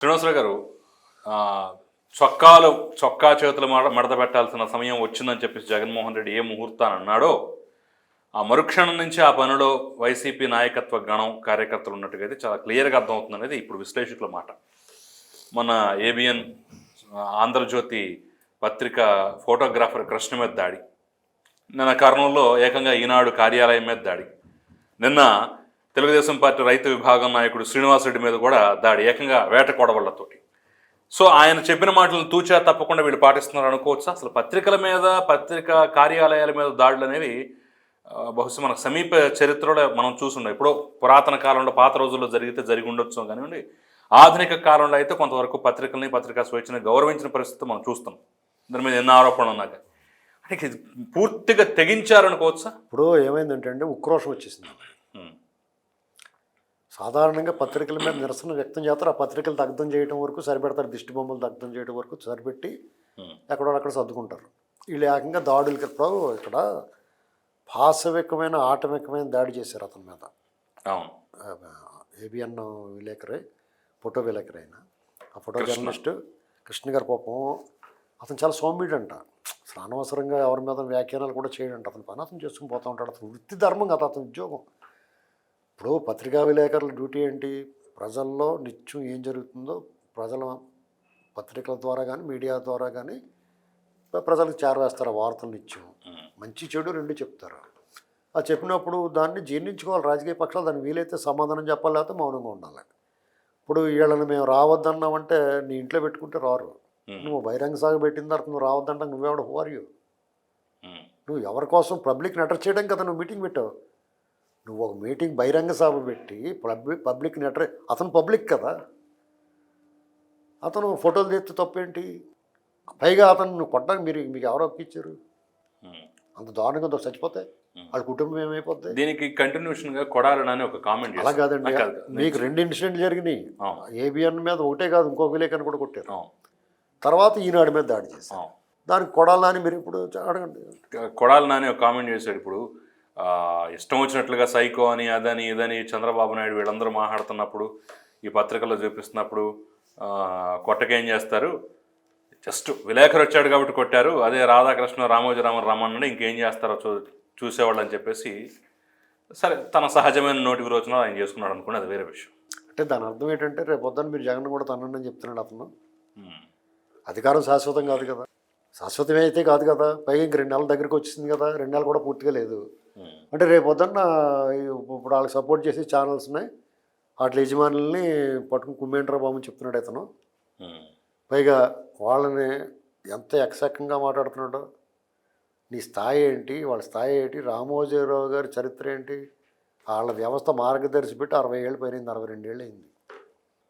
శ్రీనివాసరావు గారు చొక్కాలు చొక్కా చేతులు మడత పెట్టాల్సిన సమయం వచ్చిందని చెప్పేసి జగన్మోహన్ రెడ్డి ఏ ముహూర్తాన్ని అన్నాడో ఆ మరుక్షణం నుంచి ఆ పనిలో వైసీపీ నాయకత్వ గణం కార్యకర్తలు ఉన్నట్టుగా అయితే చాలా క్లియర్గా అర్థమవుతుంది అనేది ఇప్పుడు విశ్లేషకుల మాట. మన ఏబిఎన్ ఆంధ్రజ్యోతి పత్రిక ఫోటోగ్రాఫర్ కృష్ణ మీద దాడి. నిన్న కర్నూలులో ఏకంగా ఈనాడు కార్యాలయం మీద దాడి. నిన్న తెలుగుదేశం పార్టీ రైతు విభాగం నాయకుడు శ్రీనివాసరెడ్డి మీద కూడా దాడి ఏకంగా వేట కొడవళ్ళతోటి. సో ఆయన చెప్పిన మాటలను తూచా తప్పకుండా వీళ్ళు పాటిస్తున్నారు అనుకోవచ్చు? అసలు పత్రికల మీద పత్రిక కార్యాలయాల మీద దాడులు అనేవి బహుశా మన సమీప చరిత్రలో మనం చూసుండే ఎప్పుడో పురాతన కాలంలో పాత రోజుల్లో జరిగితే జరిగి ఉండొచ్చు కానివ్వండి ఆధునిక కాలంలో అయితే కొంతవరకు పత్రికల్ని పత్రికా స్వేచ్ఛని గౌరవించిన పరిస్థితి మనం చూస్తున్నాం. దాని మీద ఎన్నో ఆరోపణలు ఉన్నాక అంటే పూర్తిగా తెగించారనుకోవచ్చా? ఇప్పుడు ఏమైందంటే అండి ఉక్రోషం వచ్చేసింది. సాధారణంగా పత్రికల మీద నిరసన వ్యక్తం చేస్తారు. ఆ పత్రికలు దగ్ధం చేయడం వరకు సరిపెడతారు. దిష్టి బొమ్మలు దగ్ధం చేయడం వరకు సరిపెట్టి ఉమ్, ఎక్కడో అక్కడ సర్దుకుంటారు. వీళ్ళు ఏకంగా దాడులకి ఇప్పుడు ఇక్కడ పాశవికమైన ఆటవికమైన దాడి చేశారు అతని మీద. అవును. ఏబిఎన్ విలేకరే ఫోటో విలేకరు అయిన ఆ ఫోటో జర్నలిస్ట్ కృష్ణ గారి పాపం అతను చాలా సౌమ్యుడు అంట అసలు అనవసరంగా ఎవరి మీద వ్యాఖ్యానాలు కూడా చేయడంట. అతని పని అతను చేసుకుని పోతూ ఉంటాడు. అతను వృత్తి ధర్మం కదా అతని ఉద్యోగం. ఇప్పుడు పత్రికా విలేకరుల డ్యూటీ ఏంటి? ప్రజల్లో నిత్యం ఏం జరుగుతుందో ప్రజల పత్రికల ద్వారా కానీ మీడియా ద్వారా కానీ ప్రజలకు చేరవేస్తారు ఆ వార్తలు నిత్యం? మంచి చెడు రెండు చెప్తారు? ఆ చెప్పినప్పుడు దాన్ని జీర్ణించుకోవాలి. రాజకీయ పక్షాలు దానికి వీలైతే సమాధానం చెప్పాలి లేకపోతే మౌనంగా ఉండాలి. ఇప్పుడు వీళ్ళని మేము రావద్దన్నామంటే నీ ఇంట్లో పెట్టుకుంటే రారు. నువ్వు బహిరంగ సాగు పెట్టిన తర్వాత నువ్వు రావద్దంటే నువ్వెవడ? హూ ఆర్ యూ ఉమ్, నువ్వు ఎవరి కోసం పబ్లిక్ని అటర్ చేయడం కదా నువ్వు మీటింగ్ పెట్టావు. నువ్వు ఒక మీటింగ్ బహిరంగ సభ పెట్టి పబ్లిక్ పబ్లిక్ని అటర్ అతను పబ్లిక్ కదా? అతను ఫోటోలు తీస్తే తప్పేంటి? పైగా అతను నువ్వు కొట్టడానికి మీరు మీకు ఎవరు ఒప్పించారు. అంత దారుణంగా చచ్చిపోతే. వాళ్ళ కుటుంబం ఏమైపోద్ది? దీనికి కంటిన్యూషన్గా కొడాలని ఒక కామెంట్ అలా కాదండి. కాదు, కాదు. మీకు రెండు ఇన్సిడెంట్లు జరిగినాయి. ఏబిఎన్ మీద ఒకటే కాదు ఇంకో విలేకరణ కూడా కొట్టారు. తర్వాత ఈనాడు మీద దాడి చేశారు. దానికి కొడాలని మీరు ఇప్పుడు అడగండి. కొడాలి నాని ఒక కామెంట్ చేశాడు ఇప్పుడు. ఇష్టం వచ్చినట్లుగా సైకో అని అదని ఇదని చంద్రబాబు నాయుడు వీళ్ళందరూ మాట్లాడుతున్నప్పుడు ఈ పత్రికల్లో చూపిస్తున్నప్పుడు కొట్టకేం చేస్తారు? జస్ట్ విలేకరు వచ్చాడు కాబట్టి కొట్టారు. అదే రాధాకృష్ణ రామోజీరామన్ రమ్మన్నాడు ఇంకేం చేస్తారో చూ చూసేవాళ్ళు అని చెప్పేసి సరే తన సహజమైన నోటి విరోచన ఆయన చేసుకున్నాడు అనుకోండి అది వేరే విషయం. అంటే దాని అర్థం ఏంటంటే రేపు పొద్దున్న మీరు జగన్ కూడా తనండి అని చెప్తున్నాడు అతను. అధికారం శాశ్వతం కాదు కదా. శాశ్వతమే అయితే కాదు కదా. పైగా ఇంక రెండు నెలల దగ్గరికి వచ్చింది కదా. రెండు నెలలు కూడా పూర్తిగా లేదు. అంటే రేపు పొద్దున్న ఇప్పుడు వాళ్ళకి సపోర్ట్ చేసే ఛానల్స్ ఉన్నాయి వాటి యజమానుల్ని పట్టుకుని కుమ్మేంట్రా బాబు చెప్తున్నాడు అతను ఉమ్, పైగా వాళ్ళని ఎంత ఎక్సెక్కంగా మాట్లాడుతున్నాడో. నీ స్థాయి ఏంటి? వాళ్ళ స్థాయి ఏంటి? రామోజీరావు గారి చరిత్ర ఏంటి? వాళ్ళ వ్యవస్థ మార్గదర్శి పెట్టి అరవై ఏళ్ళు పోయింది అరవై రెండేళ్ళు అయింది.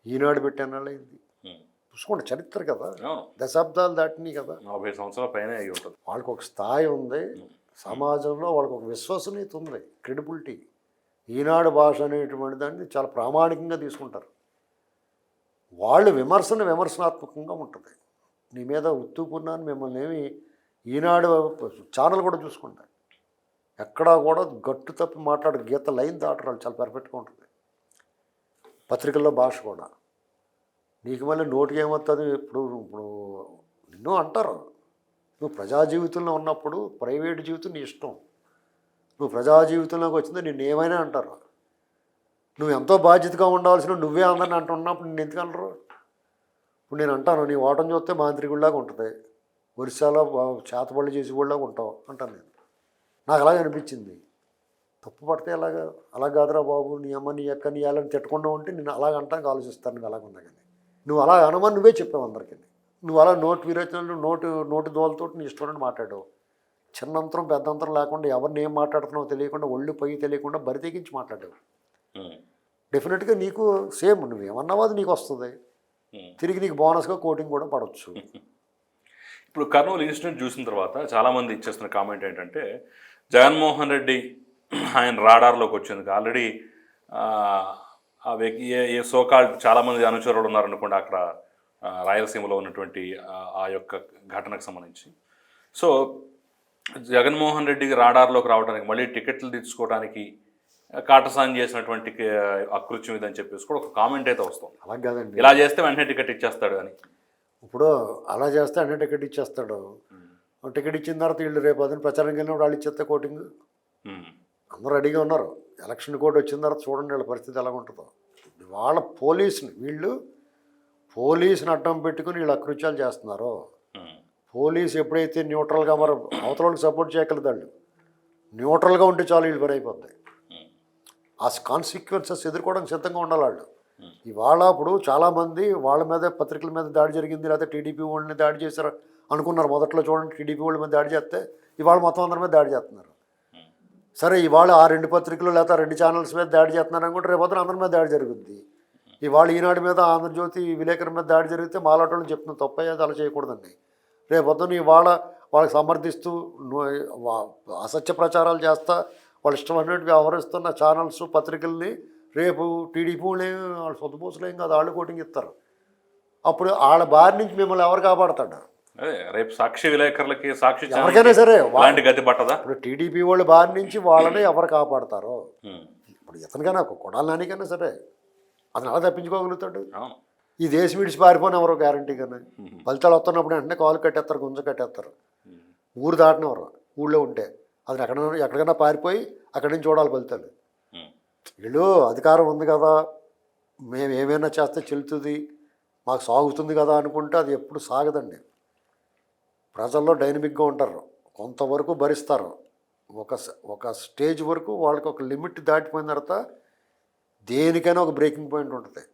ఈనాడు పెట్టిన అయింది. ఉమ్. చూసుకోండి చరిత్ర కదా. దశాబ్దాలు దాటినాయి కదా. నలభై సంవత్సరాల పైన అయి ఉంటుంది. వాళ్ళకి ఒక స్థాయి ఉంది. సమాజంలో వాళ్ళకి ఒక విశ్వసనీయత ఉంది క్రెడిబిలిటీ. ఈనాడు భాష అనేటువంటి దాన్ని చాలా ప్రామాణికంగా తీసుకుంటారు. వాళ్ళు విమర్శన విమర్శనాత్మకంగా ఉంటుంది. నీ మీద ఉత్తుకున్నాను మిమ్మల్ని ఏమి ఈనాడు ఛానల్ కూడా చూసుకుంటా ఎక్కడా కూడా గట్టు తప్పి మాట్లాడు గీత లైన్ దాటరు వాళ్ళు చాలా పర్ఫెక్ట్గా ఉంటుంది. పత్రికల్లో భాష కూడా. నీకు మళ్ళీ నోటికి ఏమవుతుంది ఇప్పుడు ఇప్పుడు నిన్ను అంటారు. నువ్వు ప్రజా జీవితంలో ఉన్నప్పుడు ప్రైవేట్ జీవితం నీ ఇష్టం. నువ్వు ప్రజా జీవితంలోకి వచ్చింది నిన్ను ఏమైనా అంటారు. నువ్వు ఎంతో బాధ్యతగా ఉండాల్సిన నువ్వే అందరిని అంటున్నప్పుడు నిన్ను ఎందుకు అనరు? ఇప్పుడు నేను అంటాను నీ ఓటం చూస్తే మాంత్రికుడిలాగా ఉంటుంది. ఒరిస్సాలో చేతపళ్ళు చేతబళ్ళు చేసి వాళ్ళలాగా ఉంటావు అంటాను నేను. నాకు అలాగే అనిపించింది. తప్పు పడితే ఎలాగా? అలా కాదురా బాబు నీ అమ్మ నీ అక్క నీ అలాంటి తిట్టకుండా ఉంటే నేను అలాగ అంటానికి ఆలోచిస్తాను నువ్వు అలాగ ఉన్నా కానీ? నువ్వు అలా అనమని నువ్వే చెప్పావు అందరికీ. నువ్వు అలా నోటు విరోచనలు నోటు నోటు దోలతో నీ ఇష్టం మాట్లాడావు. చిన్నంతరం పెద్దంతరం లేకుండా ఎవరిని ఏం మాట్లాడుతున్నావో తెలియకుండా ఒళ్ళు పొయ్యి తెలియకుండా బరి తెగించి మాట్లాడావు. డెఫినెట్గా నీకు సేమ్ నువ్వు ఏమన్నావో అది నీకు వస్తుంది. తిరిగి నీకు బోనస్గా కోటింగ్ కూడా పడవచ్చు ఇప్పుడు కర్నూలు ఇన్సిడెంట్ చూసిన తర్వాత చాలామంది ఇచ్చేస్తున్న కామెంట్ ఏంటంటే జగన్మోహన్ రెడ్డి ఆయన రాడార్లోకి వచ్చేందుకు ఆల్రెడీ ఆ వ్యక్తి ఏ ఏ సోకాల్ చాలామంది అనుచరులు ఉన్నారనుకోండి అక్కడ రాయలసీమలో ఉన్నటువంటి ఆ- యొక్క ఘటనకు సంబంధించి. సో జగన్మోహన్ రెడ్డికి రాడార్లోకి రావడానికి మళ్ళీ టికెట్లు తెచ్చుకోవడానికి కాటసాన్ చేసినటువంటి అకృత్యం ఇదని చెప్పేసి కూడా ఒక కామెంట్ అయితే వస్తుంది. అలా కాదండి. ఇలా చేస్తే వెంటనే టికెట్ ఇచ్చేస్తాడు అని. ఇప్పుడు అలా చేస్తే అన్నీ టికెట్ ఇచ్చేస్తాడు. టికెట్ ఇచ్చిన తర్వాత వీళ్ళు రేపు అదని ప్రచారం వెళ్ళినప్పుడు వాళ్ళు ఇచ్చేస్తే కోటింగ్. అందరూ రెడీగా ఉన్నారు. ఎలక్షన్ కోడ్ వచ్చిన తర్వాత చూడండి వీళ్ళ పరిస్థితి ఎలా ఉంటుందో. వాళ్ళ పోలీసుని వీళ్ళు పోలీసుని అడ్డం పెట్టుకుని వీళ్ళు అకృత్యాలు చేస్తున్నారు. పోలీసు ఎప్పుడైతే న్యూట్రల్గా మరి అవతలకి సపోర్ట్ చేయగలదు వాళ్ళు న్యూట్రల్గా ఉంటే చాలు వీళ్ళు పని అయిపోద్ది. ఉమ్. ఆ కాన్సిక్వెన్సెస్ ఎదుర్కోవడానికి సిద్ధంగా ఉండాలి వాళ్ళు. ఇవాళ ఇప్పుడు చాలామంది వాళ్ళ మీద పత్రికల మీద దాడి జరిగింది లేకపోతే టీడీపీ వాళ్ళని దాడి చేశారు అనుకున్నారు. మొదట్లో చూడండి టీడీపీ వాళ్ళ మీద దాడి చేస్తే ఇవాళ మొత్తం అందరి మీద దాడి చేస్తున్నారు. సరే ఇవాళ ఆ రెండు పత్రికలు లేకపోతే రెండు ఛానల్స్ మీద దాడి చేస్తున్నారు అనుకుంటే రేపు పొద్దున అందరి మీద దాడి జరుగుద్ది. ఇవాళ ఈనాడు మీద ఆంధ్రజ్యోతి విలేకరుల మీద దాడి జరిగితే మాలాటోళ్ళు చెప్తున్న తప్పయ్యేది అలా చేయకూడదండి. రేపొద్దున ఇవాళ వాళ్ళకి సమర్థిస్తూ అసత్య ప్రచారాలు చేస్తా వాళ్ళ ఇష్టం అన్నట్టు వ్యవహరిస్తున్న ఛానల్స్ పత్రికల్ని రేపు టీడీపీ వాళ్ళు వాళ్ళ సొంతపోసులేం కాదు వాళ్ళు కోటింగ్ ఇస్తారు. అప్పుడు వాళ్ళ బారి నుంచి మిమ్మల్ని ఎవరు కాపాడతాడు? అదే రేపు సాక్షి విలేకరులకి సాక్షి ఎవరికైనా సరే అలాంటి గతి పట్టదా? ఇప్పుడు టీడీపీ వాళ్ళ బారి నుంచి వాళ్ళని ఎవరు కాపాడతారో. ఇప్పుడు ఇతనికైనా ఒక కొడాలి నానికైనా సరే అతను ఎలా తప్పించుకోగలుగుతాడు? ఈ దేశం విడిచి పారిపోని ఎవరో గ్యారంటీ కానీ ఫలితాలు వస్తున్నప్పుడు వెంటనే కాలు కట్టేస్తారు గుంజ కట్టేస్తారు. ఊరు దాటినవరు ఊళ్ళో ఉంటే. అతను ఎక్కడ ఎక్కడికైనా పారిపోయి అక్కడి నుంచి చూడాలి ఫలితాలు. వీళ్ళు అధికారం ఉంది కదా మేము ఏమైనా చేస్తే చెల్లుతుంది మాకు సాగుతుంది కదా అనుకుంటే అది ఎప్పుడు సాగదండి. ప్రజల్లో డైనమిక్గా ఉంటారు. కొంతవరకు భరిస్తారు. ఒక ఒక స్టేజ్ వరకు వాళ్ళకి ఒక లిమిట్ దాటిపోయిన తర్వాత దేనికైనా ఒక బ్రేకింగ్ పాయింట్ ఉంటుంది.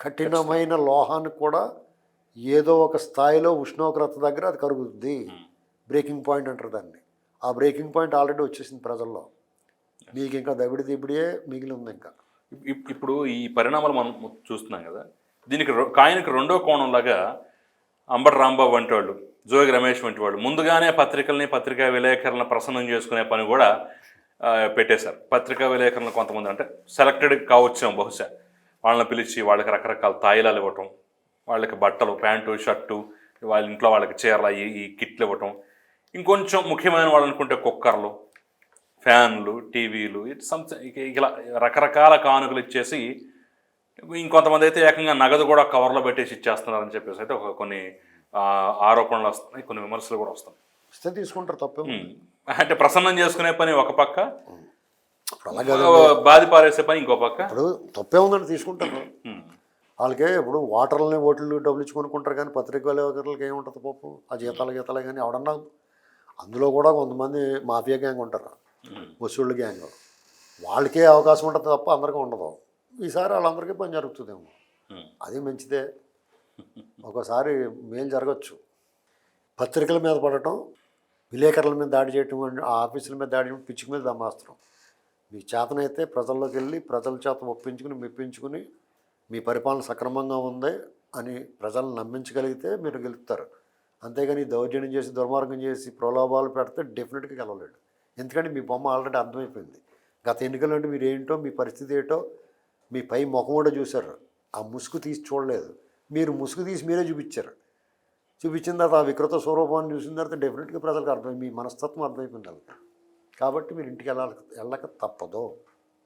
కఠినమైన లోహానికి కూడా ఏదో ఒక స్థాయిలో ఉష్ణోగ్రత దగ్గర అది కరుగుతుంది. బ్రేకింగ్ పాయింట్ అంటారు దాన్ని. ఆ బ్రేకింగ్ పాయింట్ ఆల్రెడీ వచ్చేసింది ప్రజల్లో. మీకు ఇంకా దబిడి దిబిడియే మిగిలి ఉంది ఇంకా. ఇప్- ఇప్పుడు ఈ పరిణామాలు మనం చూస్తున్నాం కదా. దీనికి కాయనికి రెండో కోణంలాగా అంబటి రాంబాబు వంటి వాళ్ళు జోగి రమేష్ వంటి వాళ్ళు. ముందుగానే పత్రికల్ని పత్రికా విలేకరులను ప్రసన్నం చేసుకునే పని కూడా పెట్టేశారు. పత్రికా విలేకరులు కొంతమంది అంటే సెలెక్టెడ్ కావచ్చాం బహుశా. వాళ్ళని పిలిచి వాళ్ళకి రకరకాల తాయిలాలు ఇవ్వటం వాళ్ళకి బట్టలు ప్యాంటు షర్టు వాళ్ళ ఇంట్లో వాళ్ళకి చీరలు ఈ ఈ కిట్లు ఇవ్వటం. ఇంకొంచెం ముఖ్యమైన వాళ్ళు అనుకుంటే కుక్కర్లు ఫ్యాన్లు టీవీలు ఇటు సంథింగ్ ఇలా రకరకాల కానుకలు ఇచ్చేసి ఇంకొంతమంది అయితే ఏకంగా నగదు కూడా కవర్లో పెట్టేసి ఇచ్చేస్తున్నారని చెప్పేసి అయితే ఒక కొన్ని ఆరోపణలు వస్తున్నాయి కొన్ని విమర్శలు కూడా వస్తున్నాయి. ఇస్తే తీసుకుంటారు తప్పే. అంటే ప్రసన్నం చేసుకునే పని ఒక పక్క బాధి పారేసే పని ఇంకో పక్క. ఇప్పుడు తప్పే ఉందని తీసుకుంటారు. వాళ్ళకే ఇప్పుడు వాటర్లని ఓట్లు డబ్బులు ఇచ్చి కొనుక్కుంటారు కానీ పత్రిక విలేకరులకి ఏముంటుంది పాపం? ఆ జీతాలు గీతాలే కానీ ఎవడన్నా అందులో కూడా కొంతమంది మాఫియా గ్యాంగ్ ఉంటారు. వసూళ్ళు గ్యాంగ్. వాళ్ళకే అవకాశం ఉంటుంది తప్ప అందరికీ ఉండదు. ఈసారి వాళ్ళందరికీ పని జరుగుతుందేమో. అది మంచిదే. ఒకసారి మేలు జరగచ్చు. పత్రికల మీద పడటం విలేకరుల మీద దాడి చేయటం ఆ ఆఫీసుల మీద దాడి చేయడం పిచ్చుకు మీద దమాస్త్రం. మీకు చేతనైతే ప్రజల్లోకి వెళ్ళి ప్రజల చేత ఒప్పించుకుని మెప్పించుకుని మీ పరిపాలన సక్రమంగా ఉంది అని ప్రజలను నమ్మించగలిగితే మీరు గెలుపుతారు. అంతేగాని దౌర్జన్యం చేసి దుర్మార్గం చేసి ప్రలోభాలు పెడితే డెఫినెట్గా గెలవలేడు. ఎందుకంటే మీ బొమ్మ ఆల్రెడీ అర్థమైపోయింది. గత ఎన్నికలు అంటే మీరు ఏంటో మీ పరిస్థితి ఏంటో మీ పై ముఖం కూడా చూశారు. ఆ ముసుగు తీసి చూడలేదు. మీరు ముసుగు తీసి మీరే చూపించారు. చూపించిన తర్వాత ఆ వికృత స్వరూపాన్ని చూసిన తర్వాత డెఫినెట్గా ప్రజలకు అర్థమై మీ మనస్తత్వం అర్థమైపోయింది కాబట్టి మీరు ఇంటికి వెళ్ళాలి వెళ్ళక తప్పదు.